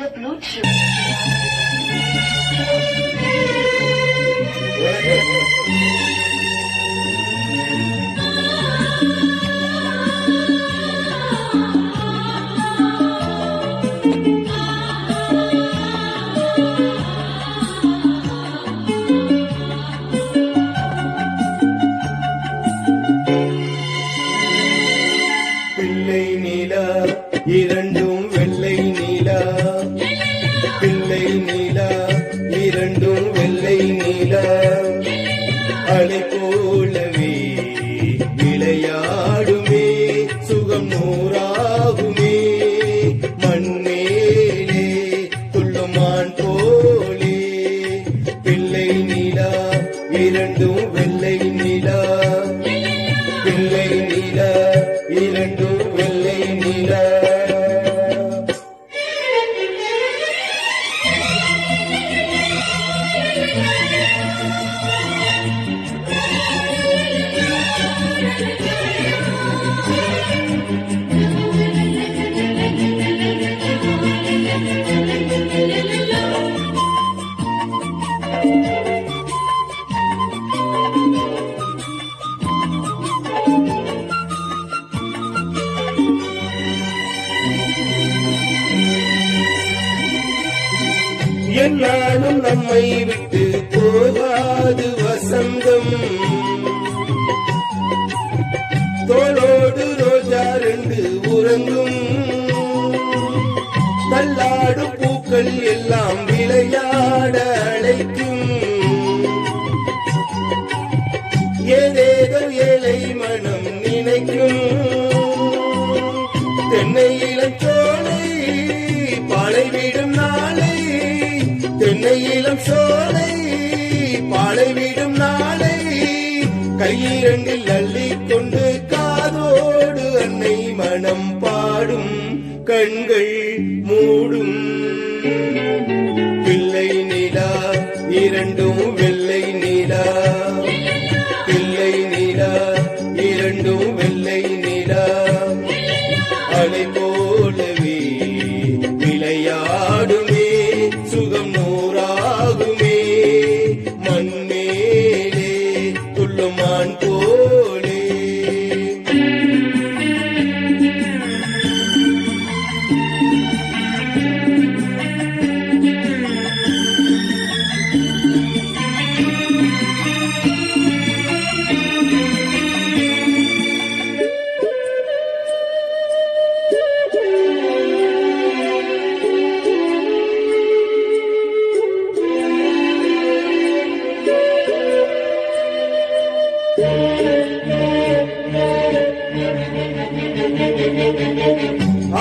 The Bluetooth. வெள்ளை நீலா இரண்டும் வெள்ளை நீலா. அலை போலவே விளையாடுமே சுகம் நூறாகுமே. மண்மேலே துள்ளுமான் போலே பிள்ளை நீலா இரண்டும் வெள்ளை என்னாலும் நம்மை விட்டு போகாது வசந்தம். தோளோடு ரோஜா ரெண்டு உறங்கும். கையிரண்டில் அள்ளி கொண்டு காதோடு அன்னை மனம் பாடும் கண்கள் மூடும்.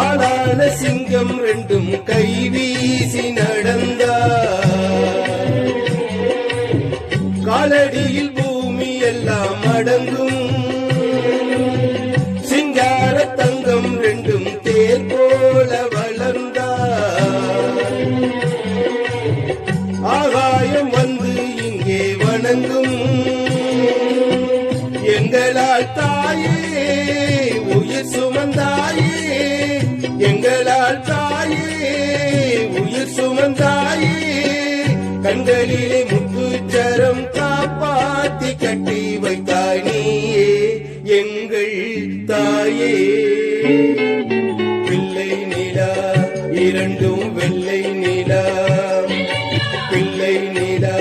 ஆளான சிங்கம் ரெண்டும் கை வீசி நடந்தார். காலடியில் கண்களிலே முத்துச்சரம் காப்பாத்தி கட்டி வைத்தாய் நீயே எங்கள் தாயே. பிள்ளை நிலா இரண்டும் வெள்ளை நிலா. பிள்ளை நிலா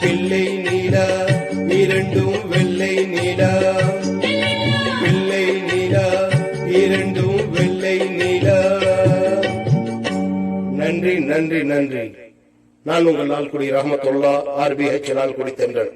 பிள்ளை நீலா இரண்டும் வெள்ளை நீலா. பிள்ளை நீலா இரண்டும் வெள்ளை நீலா. நன்றி நன்றி நன்றி. நான் உங்கள் லால்குடி ரஹமத்துல்லா ஆர்பிஐ லால்குடி தென்றன்